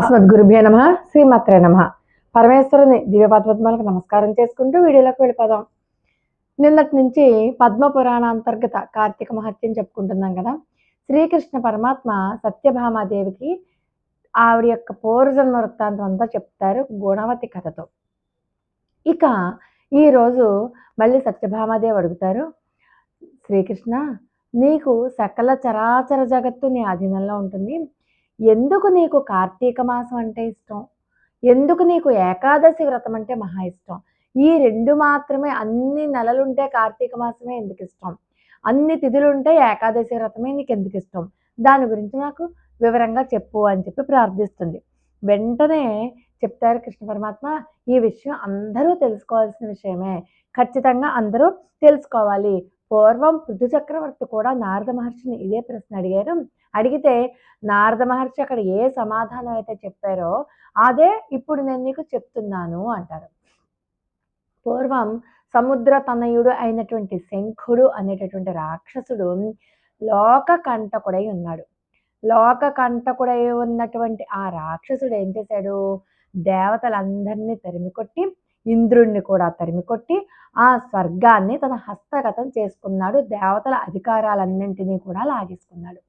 అస్మద్గురుభ్యో నమ శ్రీమాత్రే నమ. పరమేశ్వరుని దివ్యపద్మాలకు నమస్కారం చేసుకుంటూ వీడియోలోకి వెళ్ళిపోదాం. నిన్నటి నుంచి పద్మ పురాణ అంతర్గత కార్తీక మహత్యం చెప్పుకుంటున్నాం కదా. శ్రీకృష్ణ పరమాత్మ సత్యభామాదేవికి ఆవిడ యొక్క పూర్వజన్మ వృత్తాంతం అంతా చెప్తారు గుణవతి కథతో. ఇక ఈరోజు మళ్ళీ సత్యభామాదేవి అడుగుతారు శ్రీకృష్ణ నీకు సకల చరాచర జగత్తు నీ ఆధీనంలో ఉంటుంది. ఎందుకు నీకు కార్తీక మాసం అంటే ఇష్టం? ఎందుకు నీకు ఏకాదశి వ్రతం అంటే మహా ఇష్టం? ఈ రెండు మాత్రమే అన్ని నెలలుంటే కార్తీక మాసమే ఎందుకు ఇష్టం? అన్ని తిథులుంటే ఏకాదశి వ్రతమే నీకు ఎందుకు ఇష్టం? దాని గురించి నాకు వివరంగా చెప్పు అని చెప్పి ప్రార్థిస్తుంది. వెంటనే చెప్తారు కృష్ణ పరమాత్మ ఈ విషయం అందరూ తెలుసుకోవాల్సిన విషయమే. ఖచ్చితంగా అందరూ తెలుసుకోవాలి. పూర్వం పృథు చక్రవర్తి కూడా నారద మహర్షిని ఇదే ప్రశ్న అడిగారు. అడిగితే నారద మహర్షి అక్కడ ఏ సమాధానం అయితే చెప్పారో అదే ఇప్పుడు నేను నీకు చెప్తున్నాను అంటారు. పూర్వం సముద్ర తనయుడు అయినటువంటి శంఖుడు అనేటటువంటి రాక్షసుడు లోక కంటకుడై ఉన్నాడు. లోక కంటకుడై ఉన్నటువంటి ఆ రాక్షసుడు ఏం చేశాడు? దేవతలందరినీ తరిమికొట్టి ఇంద్రుణ్ణి కూడా తరిమికొట్టి ఆ స్వర్గాన్ని తన హస్తగతం చేసుకున్నాడు. దేవతల అధికారాలన్నింటినీ కూడా లాగేసుకున్నాడు.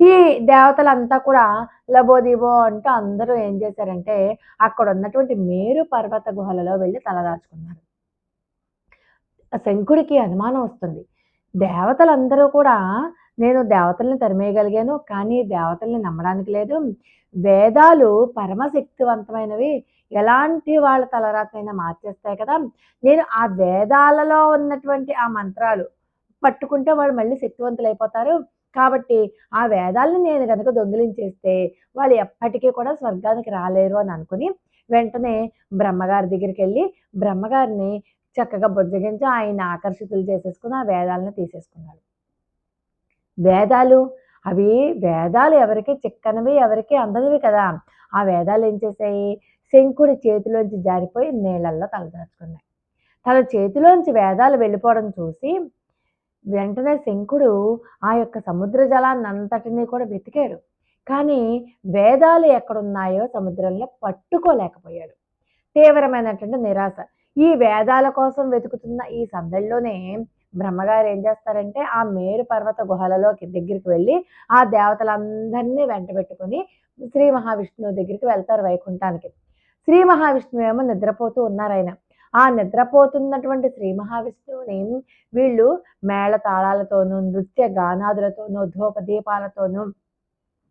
ఈ దేవతలంతా కూడా లబోదిబో అంటూ అందరూ ఏం చేశారంటే అక్కడ ఉన్నటువంటి మేరు పర్వత గుహలలో వెళ్ళి తలదాచుకున్నారు. శంకుడికి అనుమానం వస్తుంది. దేవతలందరూ కూడా నేను దేవతల్ని తరిమేయగలిగాను కానీ దేవతల్ని నమ్మడానికి లేదు. వేదాలు పరమశక్తివంతమైనవి. ఎలాంటి వాళ్ళ తలరాతైనా మార్చేస్తాయి కదా. నేను ఆ వేదాలలో ఉన్నటువంటి ఆ మంత్రాలు పట్టుకుంటే వాళ్ళు మళ్ళీ శక్తివంతులు అయిపోతారు. కాబట్టి ఆ వేదాలను నేను కనుక దొంగిలించేస్తే వాళ్ళు ఎప్పటికీ కూడా స్వర్గానికి రాలేరు అని అనుకుని వెంటనే బ్రహ్మగారి దగ్గరికి వెళ్ళి బ్రహ్మగారిని చక్కగా బుజ్జగించి ఆయన ఆకర్షితులు చేసేసుకుని ఆ వేదాలను తీసేసుకున్నాడు. వేదాలు అవి వేదాలు ఎవరికి చిక్కనివి ఎవరికి అందనివి కదా. ఆ వేదాలు ఏం చేశాయి? శంకుడి చేతిలోంచి జారిపోయి నీళ్ళల్లో తలదాచుకున్నాయి. తన చేతిలోంచి వేదాలు వెళ్ళిపోవడం చూసి వెంటనే శంకుడు ఆ యొక్క సముద్ర జలాన్ని అంతటినీ కూడా వెతికాడు. కానీ వేదాలు ఎక్కడున్నాయో సముద్రంలో పట్టుకోలేకపోయాడు. తీవ్రమైనటువంటి నిరాశ. ఈ వేదాల కోసం వెతుకుతున్న ఈ సందడిలోనే బ్రహ్మగారు ఏం చేస్తారంటే ఆ మేరు పర్వత గుహలలోకి దగ్గరికి వెళ్ళి ఆ దేవతలందరినీ వెంట పెట్టుకుని శ్రీ మహావిష్ణువు దగ్గరికి వెళ్తారు వైకుంఠానికి. శ్రీ మహావిష్ణువు ఏమో నిద్రపోతూ ఉన్నారు ఆయన. ఆ నిద్రపోతున్నటువంటి శ్రీ మహావిష్ణువుని వీళ్ళు మేళ తాళాలతోనూ నృత్య గానాదులతోనూ ధూప దీపాలతోనూ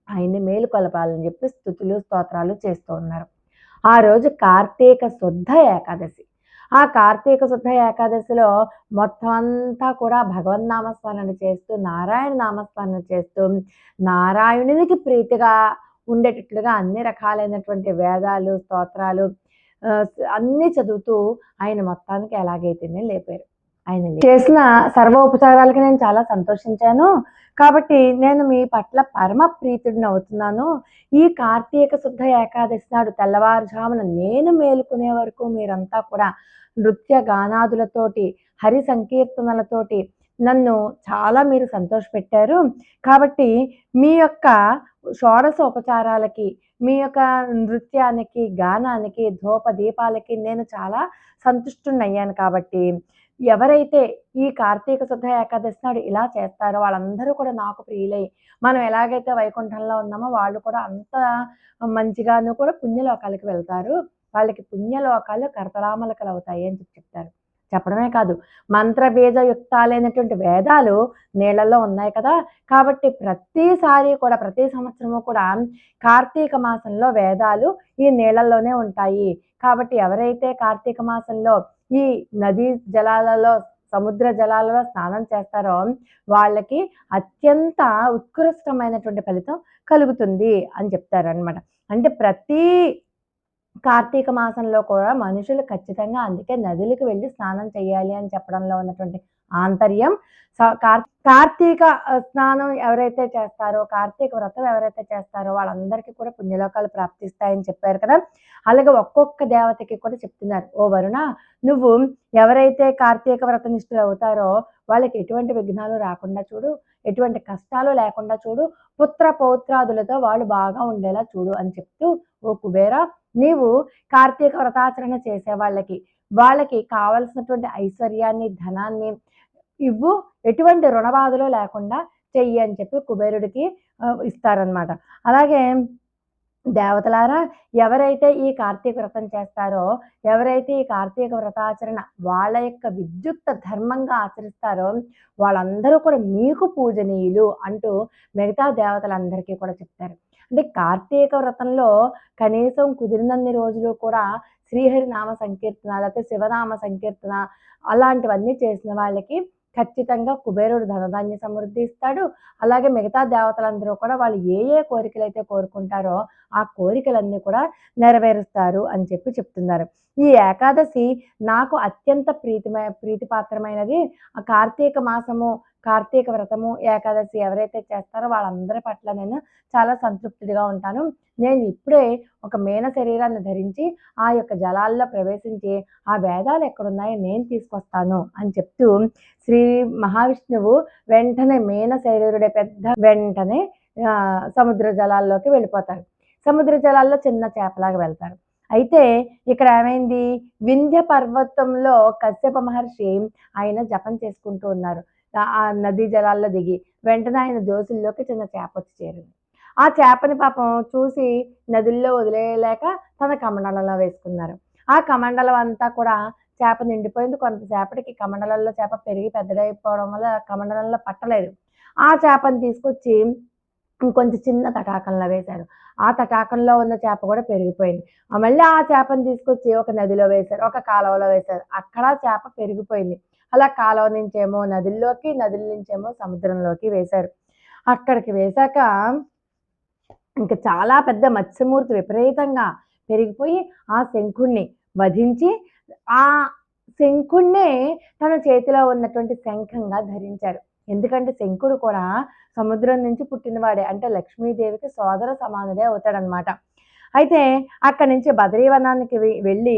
ఆయన్ని మేలుకొలపాలని చెప్పి స్థుతులు స్తోత్రాలు చేస్తూ ఉన్నారు. ఆ రోజు కార్తీక శుద్ధ ఏకాదశి. ఆ కార్తీక శుద్ధ ఏకాదశిలో మొత్తం అంతా కూడా భగవన్నామస్మరణ చేస్తూ నారాయణ నామస్మరణ చేస్తూ నారాయణునికి ప్రీతిగా ఉండేటట్లుగా అన్ని రకాలైనటువంటి వేదాలు స్తోత్రాలు అన్నీ చదువుతూ ఆయన మొత్తానికి ఎలాగైతేనే లేపారు. ఆయన చేసిన సర్వ ఉపచారాలకి నేను చాలా సంతోషించాను. కాబట్టి నేను మీ పట్ల పరమ ప్రీతుడిని అవుతున్నాను. ఈ కార్తీక శుద్ధ ఏకాదశి నాడు తెల్లవారుజామున నేను మేలుకునే వరకు మీరంతా కూడా నృత్య గానాదులతోటి హరి సంకీర్తనలతోటి నన్ను చాలా మీరు సంతోషపెట్టారు. కాబట్టి మీ యొక్క షోడశ ఉపచారాలకి మీ యొక్క నృత్యానికి గానానికి ధూప దీపాలకి నేను చాలా సంతుష్టున్నయ్యాను కాబట్టి ఎవరైతే ఈ కార్తీక శుద్ధ ఏకాదశి నాడు ఇలా చేస్తారో వాళ్ళందరూ కూడా నాకు ప్రియులై. మనం ఎలాగైతే వైకుంఠంలో ఉన్నామో వాళ్ళు కూడా అంత మంచిగాను కూడా పుణ్యలోకాలకి వెళ్తారు. వాళ్ళకి పుణ్యలోకాలు కర్తరామలకలు అవుతాయి అని చెప్పి చెప్తారు. చెప్పడమే కాదు. మంత్రబీజయుక్తాలైనటువంటి వేదాలు నీళ్ళల్లో ఉన్నాయి కదా. కాబట్టి ప్రతిసారి కూడా ప్రతి సంవత్సరము కూడా కార్తీక మాసంలో వేదాలు ఈ నీళ్ళల్లోనే ఉంటాయి. కాబట్టి ఎవరైతే కార్తీక మాసంలో ఈ నదీ జలాలలో సముద్ర జలాలలో స్నానం చేస్తారో వాళ్ళకి అత్యంత ఉత్కృష్టమైనటువంటి ఫలితం కలుగుతుంది అని చెప్తారనమాట అంటే ప్రతి కార్తీక మాసంలో కూడా మనుషులు ఖచ్చితంగా అందుకే నదులకు వెళ్ళి స్నానం చేయాలి అని చెప్పడంలో ఉన్నటువంటి ఆంతర్యం కార్తీక స్నానం ఎవరైతే చేస్తారో, కార్తీక వ్రతం ఎవరైతే చేస్తారో వాళ్ళందరికీ కూడా పుణ్యలోకాలు ప్రాప్తిస్తాయని చెప్పారు కదా! అలాగే ఒక్కొక్క దేవతకి కూడా చెప్తున్నారు. ఓ వరుణ నువ్వు ఎవరైతే కార్తీక వ్రత నిష్ఠులవుతారో వాళ్ళకి ఎటువంటి విఘ్నాలు రాకుండా చూడు. ఎటువంటి కష్టాలు లేకుండా చూడు. పుత్ర పౌత్రాదులతో వాళ్ళు బాగా ఉండేలా చూడు అని చెప్తూ, ఓ కుబేర నీవు కార్తీక వ్రతాచరణ చేసే వాళ్ళకి, వాళ్ళకి కావలసినటువంటి ఐశ్వర్యాన్ని, ధనాన్ని ఇవ్వు. ఎటువంటి రుణబాధలు లేకుండా చెయ్యి అని చెప్పి కుబేరుడికి ఇస్తారనమాట. అలాగే దేవతలారా ఎవరైతే ఈ కార్తీక వ్రతం చేస్తారో, ఎవరైతే ఈ కార్తీక వ్రతాచరణ వాళ్ళ యొక్క విద్యుక్త ధర్మంగా ఆచరిస్తారో వాళ్ళందరూ కూడా మీకు పూజనీయులు అంటూ మిగతా దేవతలందరికీ కూడా చెప్తారు. అంటే కార్తీక వ్రతంలో కనీసం కుదిరినన్ని రోజులు కూడా శ్రీహరి నామ సంకీర్తన లేకపోతే శివనామ సంకీర్తన అలాంటివన్నీ చేసిన వాళ్ళకి ఖచ్చితంగా కుబేరుడు ధనధాన్య సమృద్ధి ఇస్తాడు. అలాగే మిగతా దేవతలందరూ కూడా వాళ్ళు ఏ ఏ కోరికలు అయితే కోరుకుంటారో ఆ కోరికలన్నీ కూడా నెరవేరుస్తారు అని చెప్పి చెప్తున్నారు. ఈ ఏకాదశి నాకు అత్యంత ప్రీతిమ ప్రీతిపాత్రమైనది. ఆ కార్తీక మాసము, కార్తీక వ్రతము, ఏకాదశి ఎవరైతే చేస్తారో వాళ్ళందరి పట్ల నేను చాలా సంతృప్తిగా ఉంటాను. నేను ఇప్పుడే ఒక మేన శరీరాన్ని ధరించి ఆ యొక్క జలాల్లో ప్రవేశించి ఆ వేదాలు ఎక్కడున్నాయో నేను తీసుకొస్తాను అని చెప్తూ శ్రీ మహావిష్ణువు వెంటనే మేన శరీరుడే పెద్ద వెంటనే సముద్ర జలాల్లోకి వెళ్ళిపోతారు. సముద్ర జలాల్లో చిన్న చేపలాగా వెళ్తారు. అయితే ఇక్కడ ఏమైంది వింధ్య పర్వతంలో కశ్యప మహర్షి ఆయన జపం చేసుకుంటూ ఉన్నారు. ఆ నదీ జలాల్లో దిగి వెంటనే ఆయన దోసుల్లోకి చిన్న చేప వచ్చి చేరింది. ఆ చేపని పాపం చూసి నదుల్లో వదిలేయలేక తన కమండలంలో వేసుకున్నారు. ఆ కమండలం అంతా కూడా చేప నిండిపోయింది. కొంతసేపటికి కమండలంలో చేప పెరిగి పెద్దదయిపోవడం వల్ల కమండలంలో పట్టలేదు. ఆ చేపని తీసుకొచ్చి ఇంకొంచెం చిన్న తటాకంలో వేశారు. ఆ తటాకంలో ఉన్న చేప కూడా పెరిగిపోయింది. మళ్ళీ ఆ చేపని తీసుకొచ్చి ఒక నదిలో వేశారు. ఒక కాలువలో వేశారు. అక్కడ చేప పెరిగిపోయింది. అలా కాలువ నుంచేమో నదుల్లోకి, నదుల నుంచేమో సముద్రంలోకి వేశారు. అక్కడికి వేశాక ఇంకా చాలా పెద్ద మత్స్యమూర్తి విపరీతంగా పెరిగిపోయి ఆ శంఖుణ్ణి వధించి ఆ శంఖుణ్ణే తన చేతిలో ఉన్నటువంటి శంఖంగా ధరించారు. ఎందుకంటే శంఖుడు కూడా సముద్రం నుంచి పుట్టినవాడే. అంటే లక్ష్మీదేవికి సోదర సమానుడే అవుతాడనమాట. అయితే అక్కడి నుంచి బద్రీవనానికి వెళ్ళి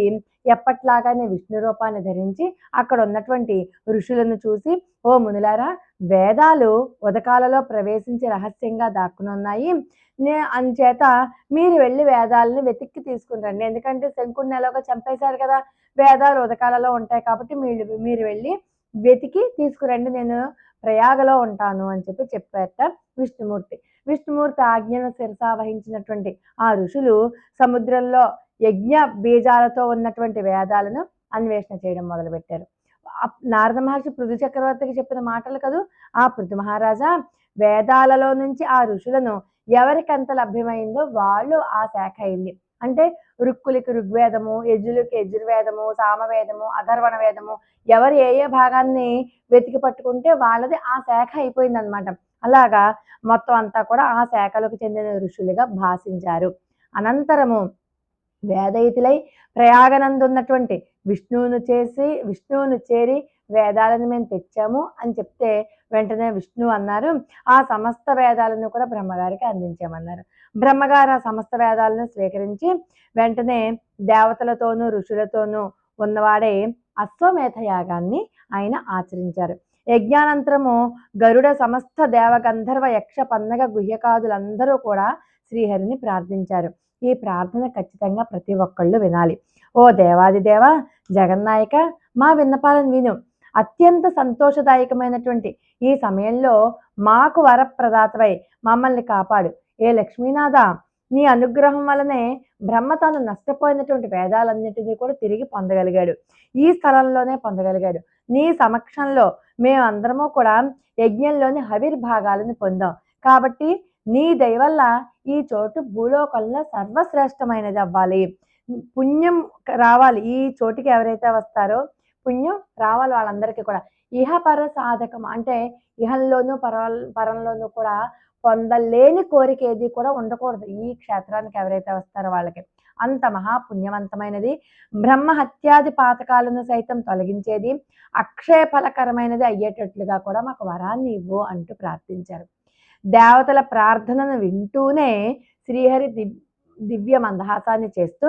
ఎప్పట్లాగానే విష్ణు రూపాన్ని ధరించి అక్కడ ఉన్నటువంటి ఋషులను చూసి, ఓ మునులారా వేదాలు ఉదకాలలో ప్రవేశించి రహస్యంగా దాక్కునున్నాయి. నే అంచేత మీరు వెళ్ళి వేదాలని వెతికి తీసుకుని రండి. ఎందుకంటే శంకుడిని ఎలాగో చంపేశారు కదా! వేదాలు ఉదకాలలో ఉంటాయి కాబట్టి మీరు మీరు వెళ్ళి వెతికి తీసుకురండి. నేను ప్రయాగలో ఉంటాను అని చెప్పి చెప్పారట విష్ణుమూర్తి. విష్ణుమూర్తి ఆజ్ఞను శిరసా వహించినటువంటి ఆ ఋషులు సముద్రంలో యజ్ఞ బీజాలతో ఉన్నటువంటి వేదాలను అన్వేషణ చేయడం మొదలుపెట్టారు. నారద మహర్షి పృథు చక్రవర్తికి చెప్పిన మాటలు కదూ! ఆ పృథు మహారాజా వేదాలలో నుంచి ఆ ఋషులను ఎవరికెంత లభ్యమైందో వాళ్ళు ఆ శాఖ అయింది. అంటే ఋక్కులకి ఋగ్వేదము, యజులకి యజుర్వేదము, సామవేదము, అధర్వణ వేదము ఎవరు ఏ ఏ భాగాన్ని వెతికి పట్టుకుంటే వాళ్ళది ఆ శాఖ అయిపోయిందనమాట. అలాగా మొత్తం అంతా కూడా ఆ శాఖలకు చెందిన ఋషులుగా భాషించారు అనంతరము వేదయితులై ప్రయాగనందున్నటువంటి విష్ణువును చేసి విష్ణువును చేరి వేదాలను మేము తెచ్చాము అని చెప్తే వెంటనే విష్ణువు అన్నారు, ఆ సమస్త వేదాలను కూడా బ్రహ్మగారికి అందించామన్నారు. బ్రహ్మగారు ఆ సమస్త వేదాలను స్వీకరించి వెంటనే దేవతలతోనూ, ఋషులతోనూ ఉన్నవాడే అశ్వమేధ యాగాన్ని ఆయన ఆచరించారు. యజ్ఞానంతరము గరుడ సమస్త దేవ గంధర్వ యక్ష పన్నగ గుహ్యకాదులందరూ కూడా శ్రీహరిని ప్రార్థించారు. ఈ ప్రార్థన ఖచ్చితంగా ప్రతి ఒక్కళ్ళు వినాలి. ఓ దేవాదిదేవ జగన్నాయక మా విన్నపాలను విను. అత్యంత సంతోషదాయకమైనటువంటి ఈ సమయంలో మాకు వరప్రదాతవై మమ్మల్ని కాపాడు. ఏ లక్ష్మీనాథ నీ అనుగ్రహం వలనే బ్రహ్మ తాను నష్టపోయినటువంటి వేదాలన్నిటినీ కూడా తిరిగి పొందగలిగాడు. ఈ స్థలంలోనే పొందగలిగాడు. నీ సమక్షంలో మేమందరము కూడా యజ్ఞంలోని హవిర్భాగాలను పొందాం. కాబట్టి నీ దయవల్ల ఈ చోటు భూలోకంలో సర్వశ్రేష్టమైనది అవ్వాలి. పుణ్యం రావాలి. ఈ చోటికి ఎవరైతే వస్తారో పుణ్యం రావాలి వాళ్ళందరికీ కూడా. ఇహపర సాధకం అంటే ఇహంలోనూ పర పరంలోనూ కూడా పొందలేని కోరిక ఏది కూడా ఉండకూడదు. ఈ క్షేత్రానికి ఎవరైతే వస్తారో వాళ్ళకి. అంత మహాపుణ్యవంతమైనది. బ్రహ్మ హత్యాది పాతకాలను సైతం తొలగించేది. అక్షయఫలకరమైనది అయ్యేటట్లుగా కూడా మాకు వరాన్ని ఇవ్వు అంటూ ప్రార్థించారు. దేవతల ప్రార్థనను వింటూనే శ్రీహరి దివ్య మందహాసాన్ని చేస్తూ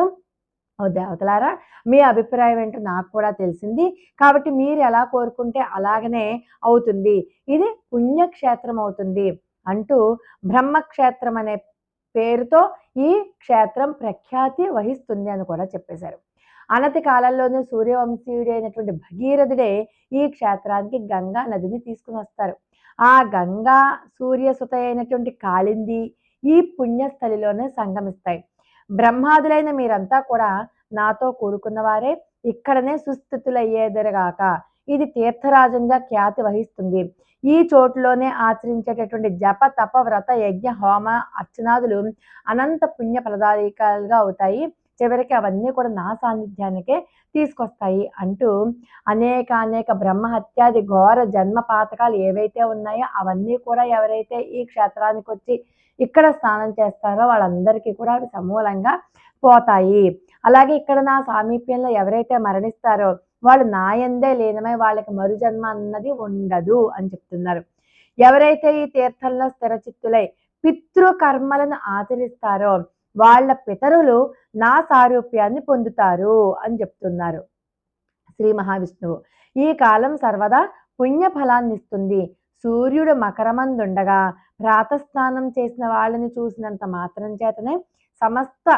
ఓ దేవతలారా మీ అభిప్రాయం ఏంటో నాకు కూడా తెలిసింది. కాబట్టి మీరు ఎలా కోరుకుంటే అలాగనే అవుతుంది. ఇది పుణ్యక్షేత్రం అవుతుంది. అంటూ బ్రహ్మక్షేత్రం అనే పేరుతో ఈ క్షేత్రం ప్రఖ్యాతి వహిస్తుంది అని కూడా చెప్పేశారు. అనతి కాలంలోనే సూర్యవంశీయుడు అయినటువంటి భగీరథుడే ఈ క్షేత్రానికి గంగా నదిని తీసుకుని వస్తారు. ఆ గంగా సూర్యసుత అయినటువంటి కాళింది ఈ పుణ్యస్థలిలోనే సంగమిస్తాయి. బ్రహ్మాదులైన మీరంతా కూడా నాతో కూడుకున్న వారే ఇక్కడనే సుస్థితులయ్యేదరగాక ఇది తీర్థరాజంగా ఖ్యాతి వహిస్తుంది. ఈ చోటులోనే ఆచరించేటటువంటి జప తప వ్రత యజ్ఞ హోమ అర్చనాదులు అనంత పుణ్య ఫలదాయకాలుగా అవుతాయి. చివరికి అవన్నీ కూడా నా సాన్నిధ్యానికే తీసుకొస్తాయి అంటూ అనేక అనేక బ్రహ్మహత్యాది ఘోర జన్మ పాతకాలు ఏవైతే ఉన్నాయో అవన్నీ కూడా ఎవరైతే ఈ క్షేత్రానికి వచ్చి ఇక్కడ స్నానం చేస్తారో వాళ్ళందరికీ కూడా అవి సమూలంగా పోతాయి. అలాగే ఇక్కడ నా సామీప్యంలో ఎవరైతే మరణిస్తారో వాళ్ళు నాయందే లేనమై వాళ్ళకి మరుజన్మ అన్నది ఉండదు అని చెప్తున్నారు. ఎవరైతే ఈ తీర్థంలో స్థిరచిత్తులై పితృకర్మలను ఆచరిస్తారో వాళ్ళ పితరులు నా సారూప్యాన్ని పొందుతారు అని చెప్తున్నారు. శ్రీ మహావిష్ణువు ఈ కాలం సర్వదా పుణ్యఫలాన్ని ఇస్తుంది సూర్యుడు మకరమందుండగా ప్రాతస్నానం చేసిన వాళ్ళని చూసినంత మాత్రం చేతనే సమస్త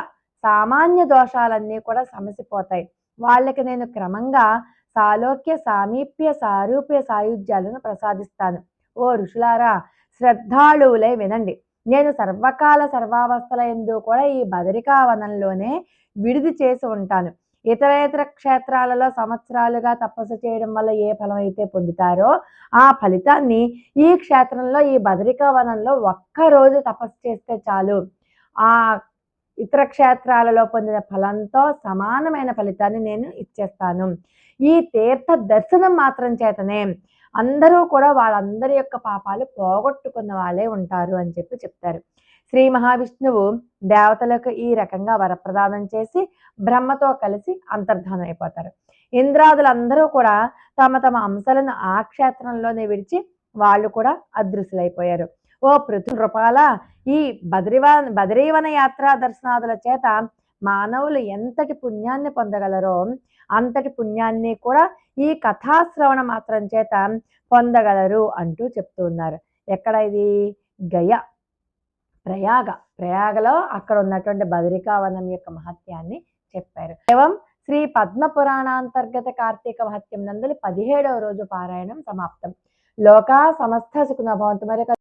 సామాన్య దోషాలన్నీ కూడా సమసిపోతాయి. వాళ్ళకి నేను క్రమంగా సాలోక్య సామీప్య సారూప్య సాయుధ్యాలను ప్రసాదిస్తాను. ఓ ఋషులారా శ్రద్ధాళువులై వినండి. నేను సర్వకాల సర్వావస్థల ఎందు కూడా ఈ బదరికావనంలోనే విడిది చేసి ఉంటాను. ఇతర ఇతర క్షేత్రాలలో సంవత్సరాలుగా తపస్సు చేయడం వల్ల ఏ ఫలం అయితే పొందుతారో ఆ ఫలితాన్ని ఈ క్షేత్రంలో ఈ బదరికావనంలో ఒక్కరోజు తపస్సు చేస్తే చాలు. ఆ ఇతర క్షేత్రాలలో పొందిన ఫలంతో సమానమైన ఫలితాన్ని నేను ఇచ్చేస్తాను. ఈ తీర్థ దర్శనం మాత్రం చేతనే అందరూ కూడా వాళ్ళందరి యొక్క పాపాలు పోగొట్టుకున్న వాళ్ళే ఉంటారు అని చెప్పి చెప్తారు. శ్రీ మహావిష్ణువు దేవతలకు ఈ రకంగా వరప్రదానం చేసి బ్రహ్మతో కలిసి అంతర్ధానం అయిపోతారు. ఇంద్రాదులందరూ కూడా తమ తమ అంశాలను ఆ క్షేత్రంలోనే విడిచి వాళ్ళు కూడా అదృశ్యులైపోయారు. ఓ పృథు రూపాల ఈ బద్రివా బద్రీవన యాత్రా దర్శనాదుల చేత మానవులు ఎంతటి పుణ్యాన్ని పొందగలరో అంతటి పుణ్యాన్ని కూడా ఈ కథాశ్రవణ మాత్రం చేత పొందగలరు అంటూ చెప్తూ ఉన్నారు. ఎక్కడ ఇది? గయ. ప్రయాగ. ప్రయాగలో అక్కడ ఉన్నటువంటి బదరికావనం యొక్క మహత్యాన్ని చెప్పారు. ఏవం? శ్రీ పద్మ పురాణాంతర్గత కార్తీక మహత్యం నందులు పదిహేడవ రోజు పారాయణం సమాప్తం. లోకా సమస్త సుఖ భవంతు మరి